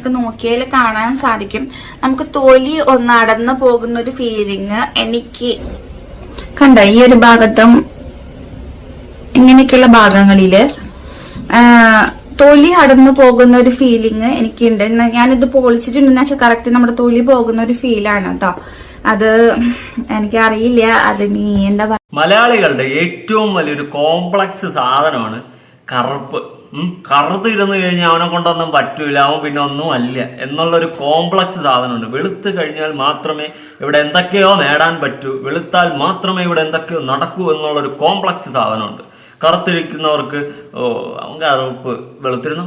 നിങ്ങൾക്ക് നോക്കിയാൽ കാണാൻ സാധിക്കും. നമുക്ക് തൊലി ഒന്ന് അടന്നു പോകുന്ന ഒരു ഫീലിങ് എനിക്ക് കണ്ട ഈ ഒരു ഭാഗത്തും ഇങ്ങനെയൊക്കെയുള്ള ഭാഗങ്ങളിൽ തൊലി അടന്നു പോകുന്ന ഒരു ഫീലിങ് എനിക്കുണ്ട് ഞാനിത് പൊളിച്ചിട്ടുണ്ടെന്ന് വെച്ചാൽ കറക്റ്റ് നമ്മുടെ തൊലി പോകുന്ന ഒരു ഫീലാണ് കേട്ടോ. അത് എനിക്കറിയില്ല. അത് നീ എന്താ മലയാളികളുടെ ഏറ്റവും വലിയൊരു കോംപ്ലക്സ് സാധനമാണ് കറുപ്പ്. ഉം, കറുത്ത് ഇരുന്ന് കഴിഞ്ഞാൽ അവനെ കൊണ്ടൊന്നും പറ്റൂല അവൻ പിന്നെ ഒന്നും അല്ല എന്നുള്ളൊരു കോംപ്ലക്സ് സാധനമുണ്ട്. വെളുത്ത് കഴിഞ്ഞാൽ മാത്രമേ ഇവിടെ എന്തൊക്കെയോ നേടാൻ പറ്റൂ. വെളുത്താൽ മാത്രമേ ഇവിടെ എന്തൊക്കെയോ നടക്കൂ എന്നുള്ളൊരു കോംപ്ലക്സ് സാധനമുണ്ട്. കറുത്തിരിക്കുന്നവർക്ക് ഓ അവൻ കറുപ്പ് വെളുത്തിരുന്ന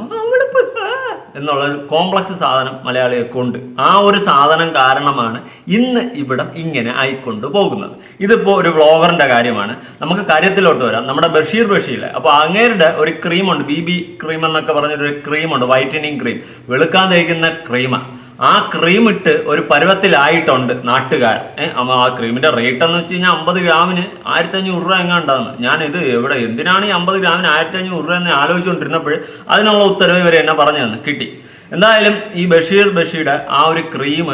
എന്നുള്ള ഒരു കോംപ്ലക്സ് സാധനം മലയാളികൾക്ക് ഉണ്ട്. ആ ഒരു സാധനം കാരണമാണ് ഇന്ന് ഇവിടം ഇങ്ങനെ ആയിക്കൊണ്ട് പോകുന്നത്. ഇതിപ്പോ ഒരു വ്ളോഗറിന്റെ കാര്യമാണ്. നമുക്ക് കാര്യത്തിലോട്ട് വരാം. നമ്മുടെ ബഷീർ ബഷീർ അപ്പോൾ അങ്ങേരുടെ ഒരു ക്രീമുണ്ട് ബി ബി ക്രീം എന്നൊക്കെ പറഞ്ഞൊരു ക്രീമുണ്ട് വൈറ്റനിങ് ക്രീം വെളുക്കാൻ തേക്കുന്ന ക്രീമാണ് ആ ക്രീം ഇട്ട് ഒരു പരുവത്തിലായിട്ടുണ്ട് നാട്ടുകാർ. ആ ക്രീമിന്റെ റേറ്റ് എന്ന് വെച്ച് കഴിഞ്ഞാൽ അമ്പത് ഗ്രാമിന് ആയിരത്തി അഞ്ഞൂറ് രൂപ എങ്ങാണ്ടാന്ന് ഞാൻ ഇത് എവിടെ എന്തിനാണ് ഈ അമ്പത് ഗ്രാമിന് ആയിരത്തി അഞ്ഞൂറ് രൂപ എന്ന് ആലോചിച്ചുകൊണ്ടിരുന്നപ്പോൾ അതിനുള്ള ഉത്തരവ് ഇവരെ എന്നെ പറഞ്ഞു തന്നു കിട്ടി. എന്തായാലും ഈ ബഷീർ ബഷീയുടെ ആ ഒരു ക്രീം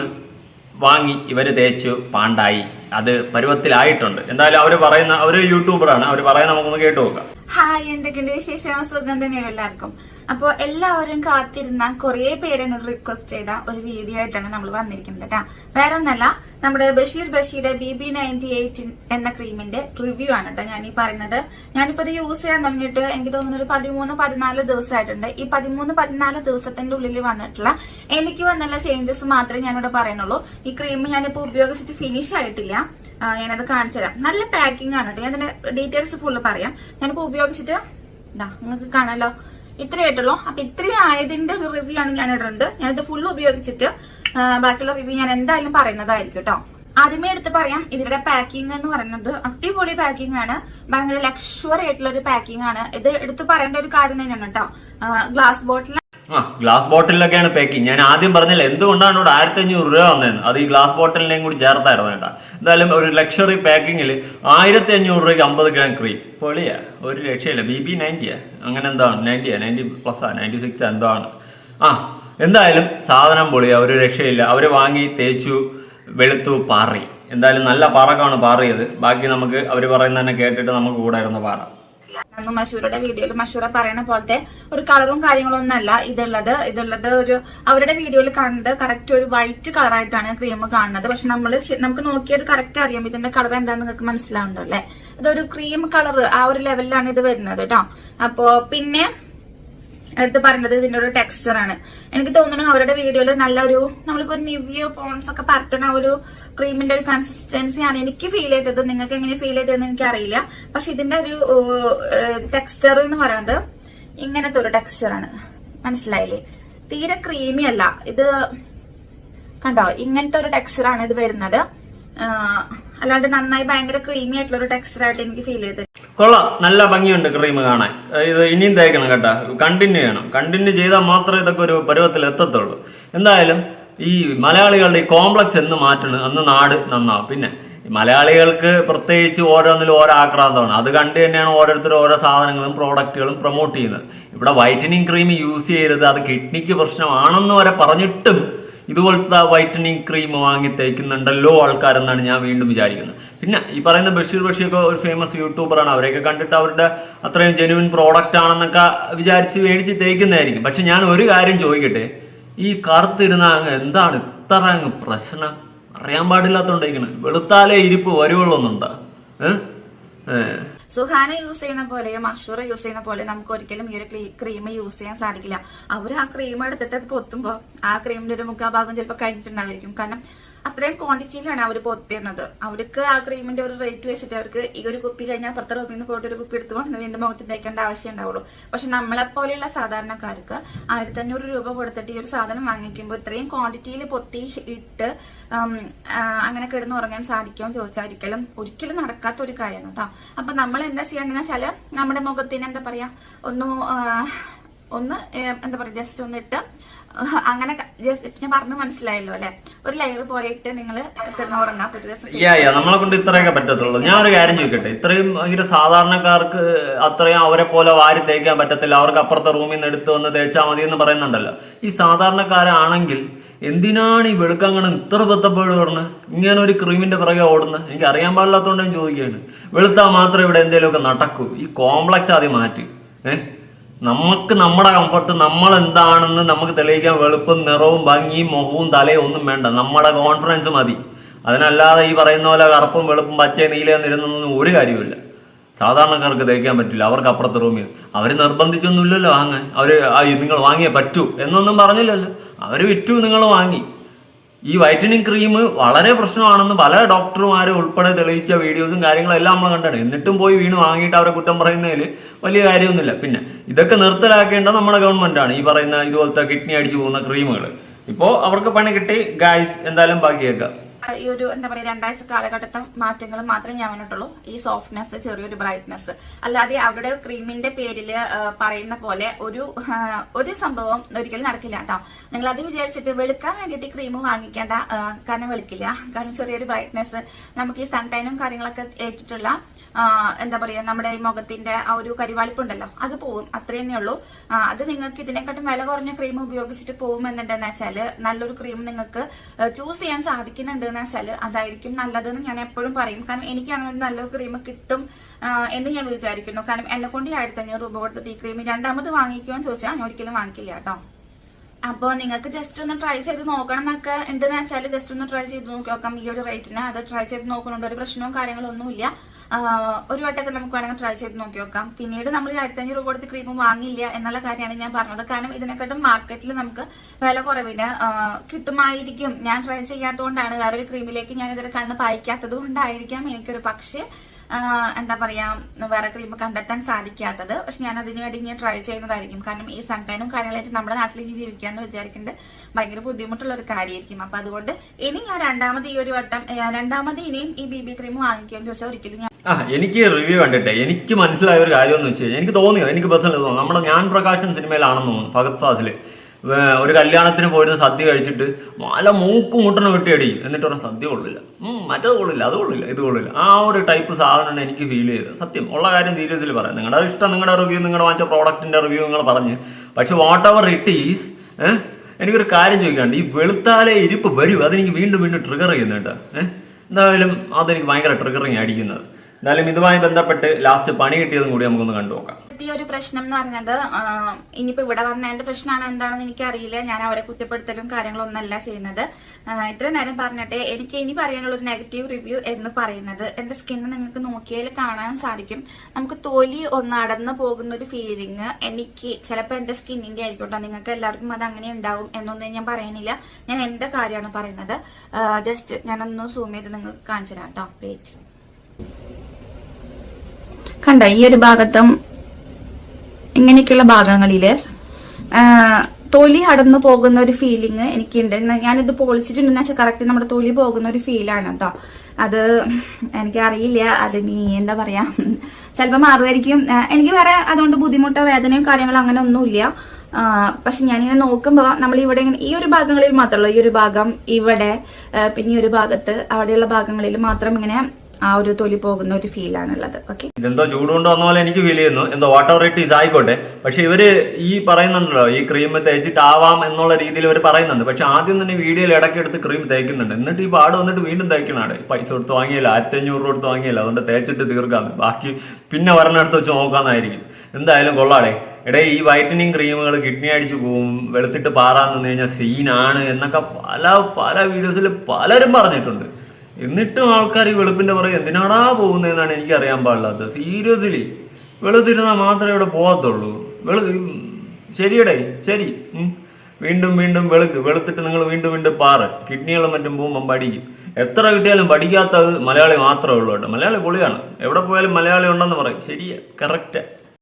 വാങ്ങി ഇവർ തേച്ചു പാണ്ടായി. അത് പരുവത്തിലായിട്ടുണ്ട്. എന്തായാലും അവർ പറയുന്ന ഒരു യൂട്യൂബറാണ്. അവർ പറയുന്ന നമുക്കൊന്ന് കേട്ടു നോക്കാം. ഹായ് എന്തൊക്കെയുണ്ട് വിശേഷം? സുഖം എല്ലാവർക്കും. അപ്പൊ എല്ലാവരും കാത്തിരുന്ന കുറെ പേര് എന്നോട് റിക്വസ്റ്റ് ചെയ്ത ഒരു വീഡിയോ ആയിട്ടാണ് നമ്മൾ വന്നിരിക്കുന്നത് കേട്ടാ വേറെ ഒന്നല്ല നമ്മുടെ ബഷീർ ബഷീയുടെ ബി ബി നയന്റി എയ്റ്റ് എന്ന ക്രീമിന്റെ റിവ്യൂ ആണ് കേട്ടോ ഞാൻ ഈ പറയുന്നത്. ഞാനിപ്പോ ഇത് യൂസ് ചെയ്യാൻ തുടങ്ങിയിട്ട് എനിക്ക് തോന്നുന്നു ഒരു പതിമൂന്ന് പതിനാല് ദിവസമായിട്ടുണ്ട് ഈ പതിമൂന്ന് പതിനാല് ദിവസത്തിന്റെ ഉള്ളിൽ വന്നിട്ടുള്ള എനിക്ക് വന്നുള്ള ചേഞ്ചസ് മാത്രമേ ഞാനിവിടെ പറയുന്നുള്ളൂ. ഈ ക്രീം ഞാനിപ്പോ ഉപയോഗിച്ചിട്ട് ഫിനിഷ് ആയിട്ടില്ല. ഞാനത് കാണിച്ചു തരാം. നല്ല പാക്കിംഗ് ആണ് കേട്ടോ ഞാൻ അതിന്റെ ഡീറ്റെയിൽസ് ഫുള്ള് പറയാം. ഞാനിപ്പോ ഉപയോഗിച്ചിട്ട് ഇതാ നിങ്ങൾക്ക് കാണാലോ. ഇത്രയേ ആയിട്ടുള്ളൂ. അപ്പൊ ഇത്രയും ആയതിന്റെ ഒരു റിവ്യൂ ആണ് ഞാൻ ഇടുന്നത് ഞാനിത് ഫുൾ ഉപയോഗിച്ചിട്ട് ബാക്കിയുള്ള റിവ്യൂ ഞാൻ എന്തായാലും പറയുന്നതായിരിക്കും കേട്ടോ ആദ്യമേ എടുത്ത് പറയാം ഇവരുടെ പാക്കിംഗ് എന്ന് പറയുന്നത് അടിപൊളി പാക്കിംഗ് ആണ്. ഭയങ്കര ലക്ഷറി ആയിട്ടുള്ള ഒരു പാക്കിംഗ് ആണ്. ഇത് എടുത്ത് പറയേണ്ട ഒരു കാര്യം തന്നെയാണ് കേട്ടോ ഗ്ലാസ് ബോട്ടിൽ ആ ഗ്ലാസ് ബോട്ടിലൊക്കെയാണ് പാക്കിങ് ഞാൻ ആദ്യം പറഞ്ഞില്ല എന്തുകൊണ്ടാണ് ഇവിടെ ആയിരത്തി അഞ്ഞൂറ് രൂപ വന്നതെന്ന്? അത് ഈ ഗ്ലാസ് ബോട്ടിലിനെയും കൂടി ചേർത്തായിരുന്നു കേട്ടോ. എന്തായാലും ഒരു ലക്ഷറി പാക്കിങ്ങിൽ ആയിരത്തി അഞ്ഞൂറ് രൂപയ്ക്ക് അമ്പത് ഗ്രാം ക്രീം പൊളിയാ ഒരു രക്ഷയില്ല. ബി ബി നയന്റിയാ അങ്ങനെ എന്താണ്? നയന്റിയാ നയന്റി പ്ലസ്സാ നയന്റി സിക്സ് എന്താണ്? ആ എന്തായാലും സാധനം പൊളിയാ ഒരു രക്ഷയില്ല. അവർ വാങ്ങി തേച്ചു വെളുത്തു പാറി. എന്തായാലും നല്ല പാറക്കാണ് പാറിയത്. ബാക്കി നമുക്ക് അവർ പറയുന്നതന്നെ കേട്ടിട്ട് നമുക്ക് കൂടെ ഇരുന്ന് പാടാം. അന്ന് മഷൂരുടെ വീഡിയോയിൽ മഷൂറ പറയുന്ന പോലത്തെ ഒരു കളറും കാര്യങ്ങളൊന്നും അല്ല. ഇതുള്ളത് ഇതുള്ളത് ഒരു അവരുടെ വീഡിയോയിൽ കണ്ട് കറക്റ്റ് ഒരു വൈറ്റ് കളറായിട്ടാണ് ക്രീം കാണുന്നത്. പക്ഷെ നമ്മൾ നമുക്ക് നോക്കിയത് കറക്റ്റ് അറിയാം. ഇതിന്റെ കളർ എന്താണെന്ന് നിങ്ങൾക്ക് മനസ്സിലാവുണ്ടോ അല്ലേ? ഇതൊരു ക്രീം കളർ ആ ഒരു ലെവലിലാണ് ഇത് വരുന്നത് കേട്ടോ അപ്പോ പിന്നെ എടുത്ത് പറയുന്നത് ഇതിന്റെ ഒരു ടെക്സ്ചർ ആണ്. എനിക്ക് തോന്നുന്നു അവരുടെ വീഡിയോയിൽ നല്ലൊരു നമ്മളിപ്പോ നിവ്യോ പോൺസ് ഒക്കെ പരട്ടണ ഒരു ക്രീമിന്റെ ഒരു കൺസിസ്റ്റൻസി ആണ് എനിക്ക് ഫീൽ ചെയ്തത്. നിങ്ങൾക്ക് എങ്ങനെ ഫീൽ ചെയ്തതെന്ന് എനിക്ക് അറിയില്ല പക്ഷെ ഇതിന്റെ ഒരു ടെക്സ്ചർ എന്ന് പറയുന്നത് ഇങ്ങനത്തെ ഒരു ടെക്സ്ചർ ആണ്. മനസ്സിലായില്ലേ? തീരെ ക്രീമി അല്ല. ഇത് കണ്ടോ? ഇങ്ങനത്തെ ഒരു ടെക്സ്ചർ ആണ് ഇത് വരുന്നത്. അല്ലാണ്ട് നന്നായി ഭയങ്കര ക്രീമി ആയിട്ടുള്ള ഒരു ടെക്സ്ചർ ആയിട്ട് എനിക്ക് ഫീൽ ചെയ്തത്. കൊള്ളാം. നല്ല ഭംഗിയുണ്ട് ക്രീം കാണാൻ. ഇത് ഇനിയും തേക്കണം കേട്ടോ. കണ്ടിന്യൂ ചെയ്യണം. കണ്ടിന്യൂ ചെയ്താൽ മാത്രമേ ഇതൊക്കെ ഒരു പരുവത്തിൽ എത്തത്തുള്ളൂ. എന്തായാലും ഈ മലയാളികളുടെ ഈ കോംപ്ലക്സ് എന്ന് മാറ്റണം. അന്ന് നാട് നന്നാവും. പിന്നെ മലയാളികൾക്ക് പ്രത്യേകിച്ച് ഓരോന്നിലും ഓരോ ആക്രാന്തമാണ്. അത് കണ്ട് തന്നെയാണ് ഓരോരുത്തരും ഓരോ സാധനങ്ങളും പ്രോഡക്റ്റുകളും പ്രൊമോട്ട് ചെയ്യുന്നത്. ഇവിടെ വൈറ്റനിങ് ക്രീം യൂസ് ചെയ്യരുത്. അത് കിഡ്നിക്ക് പ്രശ്നമാണെന്ന് വരെ പറഞ്ഞിട്ടും ഇതുപോലത്തെ വൈറ്റനിങ് ക്രീം വാങ്ങി തേക്കുന്നുണ്ടല്ലോ ആൾക്കാരെന്നാണ് ഞാൻ വീണ്ടും വിചാരിക്കുന്നത്. പിന്നെ ഈ പറയുന്ന ബഷീർ ബഷീറൊക്കെ ഒരു ഫേമസ് യൂട്യൂബറാണ് അവരെയൊക്കെ കണ്ടിട്ട് അവരുടെ അത്രയും ജെനുവിൻ പ്രോഡക്റ്റ് ആണെന്നൊക്കെ വിചാരിച്ച് മേടിച്ച് തേക്കുന്നതായിരിക്കും. പക്ഷെ ഞാൻ ഒരു കാര്യം ചോദിക്കട്ടെ? ഈ കറുത്തിരുന്ന അങ്ങ് എന്താണ് ഇത്ര അങ്ങ് പ്രശ്നം? അറിയാൻ പാടില്ലാത്തോണ്ടേക്കണ് വെളുത്താലേ ഇരിപ്പ് വരുവുള്ളൊന്നുണ്ടോ? ഏഹ് സുഹാന യൂസ് ചെയ്യുന്ന പോലെയോ മഷൂറ യൂസ് ചെയ്യുന്ന പോലെ നമുക്ക് ഒരിക്കലും ഈ ഒരു ക്രീം യൂസ് ചെയ്യാൻ സാധിക്കില്ല. അവർ ആ ക്രീം എടുത്തിട്ട് അത് പൊത്തുമ്പോൾ ആ ക്രീമിന്റെ ഒരു മുഖാഭാഗം ചിലപ്പോ ചിലപ്പോൾ കഴിച്ചിട്ടുണ്ടായിരിക്കും കാരണം അത്രയും ക്വാണ്ടിറ്റിയിലാണ് അവർ പൊത്തിരുന്നത്. അവർക്ക് ആ ക്രീമിന്റെ ഒരു റേറ്റ് വെച്ചിട്ട് അവർക്ക് ഈ ഒരു കുപ്പി കഴിഞ്ഞാൽ അപ്പുറത്തെ റൂമിൽ നിന്ന് പോയിട്ട് ഒരു കുപ്പി എടുത്തു കൊണ്ട് വീണ്ടും മുഖത്ത് തേക്കേണ്ട ആവശ്യം ഉണ്ടാവുള്ളൂ. പക്ഷെ നമ്മളെ പോലെയുള്ള സാധാരണക്കാർക്ക് ആയിരത്തി അഞ്ഞൂറ് രൂപ കൊടുത്തിട്ട് ഈ ഒരു സാധനം വാങ്ങിക്കുമ്പോൾ ഇത്രയും ക്വാണ്ടിറ്റിയിൽ പൊത്തി ഇട്ട് അങ്ങനെ കിടന്ന് ഉറങ്ങാൻ സാധിക്കുമോ ചോദിച്ചാൽ ഒരിക്കലും ഒരിക്കലും നടക്കാത്ത ഒരു കാര്യമാണ് കേട്ടോ. അപ്പൊ നമ്മൾ എന്താ ചെയ്യേണ്ടതെന്ന് വെച്ചാൽ നമ്മുടെ മുഖത്തിന് എന്താ പറയാ ഒന്ന് ഒന്ന് എന്താ പറയുക ജസ്റ്റ് ഒന്ന് ഇട്ട് അങ്ങനെ ജസ്റ്റ് ഞാൻ പറഞ്ഞു മനസ്സിലായല്ലോ അല്ലെ? ഒരു ലെയർ പോലെ ഇട്ട് നിങ്ങൾ നമ്മളെ കൊണ്ട് ഇത്രയൊക്കെ പറ്റത്തുള്ളൂ. ഞാൻ ഒരു കാര്യം ചോദിക്കട്ടെ? ഇത്രയും ഭയങ്കര സാധാരണക്കാർക്ക് അത്രയും അവരെ പോലെ വാരി തേക്കാൻ പറ്റത്തില്ല. അവർക്ക് അപ്പുറത്തെ റൂമിൽ നിന്ന് എടുത്ത് വന്ന് തേച്ചാൽ മതി എന്ന് പറയുന്നുണ്ടല്ലോ. ഈ സാധാരണക്കാരാണെങ്കിൽ എന്തിനാണ് ഈ വെളുക്കങ്ങനെ ഇത്ര ബത്തപ്പേട് പറഞ്ഞ് ഇങ്ങനെ ഒരു ക്രീമിന്റെ പിറകെ ഓടുന്നത്? എനിക്ക് അറിയാൻ പാടില്ലാത്തതുകൊണ്ട് ഞാൻ ചോദിക്കുകയാണ്. വെളുത്താൽ മാത്രം ഇവിടെ എന്തെങ്കിലുമൊക്കെ നടക്കൂ. ഈ കോംപ്ലക്സ് ആദ്യം മാറ്റി. ഏഹ് നമുക്ക് നമ്മുടെ കംഫർട്ട് നമ്മൾ എന്താണെന്ന് നമുക്ക് തെളിയിക്കാൻ വെളുപ്പും നിറവും ഭംഗിയും മുഖവും തലയും ഒന്നും വേണ്ട. നമ്മുടെ കോൺഫിഡൻസ് മതി. അതിനല്ലാതെ ഈ പറയുന്ന പോലെ കറുപ്പും വെളുപ്പും പച്ച നീലയും നിരുന്നൊന്നും ഒരു കാര്യമില്ല സാധാരണക്കാർക്ക് തേക്കാൻ പറ്റില്ല. അവർക്ക് അപ്പുറത്തെ റൂമിൽ അവർ നിർബന്ധിച്ചൊന്നുമില്ലല്ലോ വാങ്ങാൻ അവർ നിങ്ങൾ വാങ്ങിയേ പറ്റൂ എന്നൊന്നും പറഞ്ഞില്ലല്ലോ. അവർ വിറ്റു നിങ്ങൾ വാങ്ങി. ഈ വൈറ്റനിങ് ക്രീം വളരെ പ്രശ്നമാണെന്ന് പല ഡോക്ടർമാരും ഉൾപ്പെടെ തെളിയിച്ച വീഡിയോസും കാര്യങ്ങളും എല്ലാം നമ്മൾ കണ്ടാണ്. എന്നിട്ടും പോയി വീണ് വാങ്ങിയിട്ട് അവരെ കുറ്റം പറയുന്നതിൽ വലിയ കാര്യമൊന്നുമില്ല. പിന്നെ ഇതൊക്കെ നിർത്തലാക്കേണ്ടത് നമ്മുടെ ഗവൺമെന്റാണ് ഈ പറയുന്ന ഇതുപോലത്തെ കിഡ്നി അടിച്ചു പോകുന്ന ക്രീമുകൾ ഇപ്പോൾ അവർക്ക് പണി കിട്ടി. ഗായ്സ് എന്തായാലും ബാക്കിയേക്കാം. ഈ ഒരു എന്താ പറയാ രണ്ടാഴ്ച കാലഘട്ടത്തെ മാറ്റങ്ങൾ മാത്രമേ ഞാൻ വന്നിട്ടുള്ളൂ ഈ സോഫ്റ്റ്നെസ് ചെറിയൊരു ബ്രൈറ്റ്നെസ് അല്ലാതെ അവിടെ ക്രീമിന്റെ പേരിൽ പറയുന്ന പോലെ ഒരു ഒരു സംഭവം ഒരിക്കലും നടക്കില്ല കേട്ടോ. നിങ്ങൾ അത് വിചാരിച്ചിട്ട് വെളുക്കാൻ വേണ്ടിയിട്ട് ക്രീം വാങ്ങിക്കേണ്ട കാരണം വെളുക്കില്ല. കാരണം ചെറിയൊരു ബ്രൈറ്റ്നെസ് നമുക്ക് ഈ സൺടൈനും കാര്യങ്ങളൊക്കെ ഏറ്റിട്ടുള്ള എന്താ പറയാ നമ്മുടെ ഈ മുഖത്തിന്റെ ആ ഒരു കരിവാളിപ്പുണ്ടല്ലോ അത് പോവും. അത്ര ഉള്ളൂ. അത് നിങ്ങൾക്ക് ഇതിനെക്കാട്ടും വില കുറഞ്ഞ ക്രീം ഉപയോഗിച്ചിട്ട് പോകുമെന്നുണ്ടെന്ന് വെച്ചാൽ നല്ലൊരു ക്രീം നിങ്ങൾക്ക് ചൂസ് ചെയ്യാൻ സാധിക്കുന്നുണ്ട് എന്ന് വെച്ചാൽ അതായിരിക്കും നല്ലതെന്ന് ഞാൻ എപ്പോഴും പറയും. കാരണം എനിക്ക് അങ്ങനെ ഒരു നല്ലൊരു ക്രീം കിട്ടും എന്ന് ഞാൻ വിചാരിക്കുന്നു. കാരണം എന്നെ കൊണ്ട് ഈ ആയിരത്തി അഞ്ഞൂറ് രൂപ കൊടുത്തിട്ട് ഈ ക്രീം രണ്ടാമത് വാങ്ങിക്കുമെന്ന് ചോദിച്ചാൽ ഞാൻ ഒരിക്കലും വാങ്ങിക്കില്ല കേട്ടോ. അപ്പോൾ നിങ്ങൾക്ക് ജസ്റ്റ് ഒന്ന് ട്രൈ ചെയ്ത് നോക്കണം എന്നൊക്കെ ഉണ്ടെന്ന് വെച്ചാൽ ജസ്റ്റ് ഒന്ന് ട്രൈ ചെയ്ത് നോക്കി നോക്കാം. ഈ ഒരു റേറ്റിന് അത് ട്രൈ ചെയ്ത് നോക്കുന്നുണ്ട്. ഒരു പ്രശ്നവും കാര്യങ്ങളും ഒന്നുമില്ല. ആഹ് ഒരു വട്ടമൊക്കെ നമുക്ക് വേണമെങ്കിൽ ട്രൈ ചെയ്ത് നോക്കി നോക്കാം. പിന്നീട് നമ്മൾ ആയിരത്തഞ്ഞൂറ് രൂപ കൊടുത്ത് ക്രീം വാങ്ങില്ല എന്നുള്ള കാര്യമാണ് ഞാൻ പറഞ്ഞത്. കാരണം ഇതിനെക്കാട്ടും മാർക്കറ്റിൽ നമുക്ക് വില കുറവിന് കിട്ടുമായിരിക്കും. ഞാൻ ട്രൈ ചെയ്യാത്തതുകൊണ്ടാണ് വേറൊരു ക്രീമിലേക്ക് ഞാൻ ഇതുവരെ കണ്ണ് പായിക്കാത്തത് കൊണ്ടായിരിക്കാം എനിക്കൊരു പക്ഷേ എന്താ പറയാ വേറെ ക്രീം കണ്ടെത്താൻ സാധിക്കാത്തത്. പക്ഷെ ഞാൻ അതിനു വേണ്ടി ഞാൻ ട്രൈ ചെയ്യുന്നതായിരിക്കും. കാരണം ഈ സൺടൈനും കാര്യങ്ങളായിട്ട് നമ്മുടെ നാട്ടിൽ ഇനി ജീവിക്കാന്ന് വിചാരിക്കുന്നത് ഭയങ്കര ബുദ്ധിമുട്ടുള്ള ഒരു കാര്യമായിരിക്കും. അപ്പൊ അതുകൊണ്ട് ഇനി ഞാൻ രണ്ടാമത് ഈ ഒരു വട്ടം രണ്ടാമത് ഇനിയും ഈ ബി ബി ക്രീം വാങ്ങിക്കുമെന്ന് ചോദിച്ചാൽ ഒരിക്കലും ആ എനിക്ക് റിവ്യൂ കണ്ടിട്ടെ. എനിക്ക് മനസ്സിലായ ഒരു കാര്യം എന്ന് വെച്ച് കഴിഞ്ഞാൽ എനിക്ക് തോന്നിയത് എനിക്ക് പേഴ്സണലി തോന്നുന്നു. നമ്മുടെ ഞാൻ പ്രകാശൻ സിനിമയിലാണെന്ന് തോന്നുന്നു ഫഗത് ഫാസിൽ ഒരു കല്യാണത്തിന് പോയിരുന്ന സദ്യ കഴിച്ചിട്ട് മല മൂക്കും മുട്ടണം വെട്ടിയടി. എന്നിട്ട് പറഞ്ഞാൽ സദ്യ കൊള്ളില്ല. മറ്റത് കൊള്ളില്ല അത് കൊള്ളില്ല ഇത് കൊള്ളില്ല. ആ ഒരു ടൈപ്പ് സാധനമാണ് എനിക്ക് ഫീൽ ചെയ്തത്. സത്യം ഉള്ള കാര്യം സീരിയസിൽ പറയാം. നിങ്ങളുടെ ഇഷ്ടം നിങ്ങളുടെ റിവ്യൂ നിങ്ങൾ വാങ്ങിച്ച പ്രോഡക്റ്റിന്റെ റിവ്യൂ നിങ്ങൾ പറഞ്ഞ്. പക്ഷെ വാട്ട് എവർ ഇറ്റ് ഈസ് എനിക്കൊരു കാര്യം ചോദിക്കാണ്ട് ഈ വെളുത്താലെ ഇരിപ്പ് വരും. അതെനിക്ക് വീണ്ടും വീണ്ടും ട്രിഗർ ചെയ്യുന്നുണ്ട്. എന്തായാലും അതെനിക്ക് ഭയങ്കര ട്രിഗറിങ് അടിക്കുന്നത് എന്തായാലും ഇതുമായി ബന്ധപ്പെട്ട് ലാസ്റ്റ് പണി കിട്ടിയതും കൂടി നമുക്കൊന്ന് കണ്ടുനോക്കാം ഈ ഒരു പ്രശ്നം എന്ന് പറഞ്ഞത് ഇനിയിപ്പോ ഇവിടെ വന്നതിന്റെ പ്രശ്നമാണ് എന്താണെന്ന് എനിക്ക് അറിയില്ല ഞാൻ അവരെ കുറ്റപ്പെടുത്തലും കാര്യങ്ങളും ഒന്നല്ല ചെയ്യുന്നത് ഇത്ര നേരം പറഞ്ഞിട്ട് എനിക്ക് ഇനി പറയാനുള്ള ഒരു നെഗറ്റീവ് റിവ്യൂ എന്ന് പറയുന്നത്. എന്റെ സ്കിന്ന് നിങ്ങൾക്ക് നോക്കിയാൽ കാണാൻ സാധിക്കും. നമുക്ക് തൊലി ഒന്ന് അടന്നു പോകുന്ന ഒരു ഫീലിംഗ് എനിക്ക് ചിലപ്പോൾ എന്റെ സ്കിന്നിന്റെ ആയിക്കോട്ടെ നിങ്ങൾക്ക് എല്ലാവർക്കും അത് അങ്ങനെ ഉണ്ടാവും എന്നൊന്നും ഞാൻ പറയുന്നില്ല. ഞാൻ എന്റെ കാര്യമാണ് പറയുന്നത്. ജസ്റ്റ് ഞാനൊന്ന് സൂം ചെയ്ത് നിങ്ങൾക്ക് കാണിച്ചു തരാം കേട്ടോ. വെയിറ്റ് കണ്ട ഈ ഒരു ഭാഗത്തും ഇങ്ങനെയൊക്കെയുള്ള ഭാഗങ്ങളിൽ തൊലി അടന്നു പോകുന്ന ഒരു ഫീലിംഗ് എനിക്കുണ്ട്. ഞാനിത് പൊളിച്ചിട്ടുണ്ടെന്ന് വെച്ചാൽ കറക്റ്റ് നമ്മുടെ തൊലി പോകുന്ന ഒരു ഫീലാണ് കേട്ടോ അത് എനിക്കറിയില്ല. അത് നീ എന്താ പറയാ? ചിലപ്പോൾ മാറുമായിരിക്കും. എനിക്ക് വേറെ അതുകൊണ്ട് ബുദ്ധിമുട്ടോ വേദനയോ കാര്യങ്ങളോ അങ്ങനെ ഒന്നുമില്ല. പക്ഷെ ഞാനിങ്ങനെ നോക്കുമ്പോൾ നമ്മൾ ഇവിടെ ഇങ്ങനെ ഈ ഒരു ഭാഗങ്ങളിൽ മാത്രമല്ല ഈ ഒരു ഭാഗം ഇവിടെ പിന്നെ ഈ ഒരു ഭാഗത്ത് അവിടെയുള്ള ഭാഗങ്ങളിൽ മാത്രം ഇങ്ങനെ ആ ഒരു തൊലി പോകുന്ന ഒരു ഫീലാണുള്ളത് ഓക്കെ ഇതെന്തോ ചൂട് കൊണ്ട് വന്ന പോലെ എനിക്ക് ഫീൽ ചെയ്യുന്നു. എന്തോ വാട്ടർ ഇറ്റ് ഈസ് ആയിക്കോട്ടെ. പക്ഷെ ഇവർ ഈ പറയുന്നുണ്ടല്ലോ ഈ ക്രീം തേച്ചിട്ടാവാം എന്നുള്ള രീതിയിൽ ഇവർ പറയുന്നുണ്ട്. പക്ഷെ ആദ്യം തന്നെ വീഡിയോയിൽ ഇടയ്ക്ക് എടുത്ത് ക്രീം തേക്കുന്നുണ്ട്. എന്നിട്ട് ഈ പാട് വന്നിട്ട് വീണ്ടും തേക്കണാണ് പൈസ കൊടുത്ത് വാങ്ങിയില്ല ആയിരത്തി അഞ്ഞൂറ് കൊടുത്ത് വാങ്ങിയില്ല. അതുകൊണ്ട് തേച്ചിട്ട് തീർക്കാം. ബാക്കി പിന്നെ ഒരെണ്ണെടുത്ത് വെച്ച് നോക്കാന്നായിരിക്കും. എന്തായാലും കൊള്ളാടെ. എടേ ഈ വൈറ്റനിങ് ക്രീമുകൾ കിഡ്നി അടിച്ചു പോകും വെളുത്തിട്ട് പാറാന്ന് കഴിഞ്ഞാൽ സീനാണ് എന്നൊക്കെ പല പല വീഡിയോസിൽ പലരും പറഞ്ഞിട്ടുണ്ട്. എന്നിട്ടും ആൾക്കാർ ഈ വെളുപ്പിന്റെ പുറകെ എന്തിനാടാ പോകുന്നതെന്നാണ് എനിക്ക് അറിയാൻ പാടില്ലാത്തത്. സീരിയസ്ലി വെളുത്തിരുന്നാൽ മാത്രമേ ഇവിടെ പോകത്തുള്ളൂ. വെളു ശരിയടെ ശരി. വീണ്ടും വീണ്ടും വെളുക്ക്. വെളുത്തിട്ട് നിങ്ങൾ വീണ്ടും വീണ്ടും പാറ. കിഡ്നികളും മറ്റും പോകുമ്പോൾ പഠിക്കും. എത്ര കിട്ടിയാലും പഠിക്കാത്തത് മലയാളി മാത്രമേ ഉള്ളൂ കേട്ടോ. മലയാളി പൊളിയാണ്. എവിടെ പോയാലും മലയാളി ഉണ്ടെന്ന് പറയും. ശരിയാ കറക്റ്റ്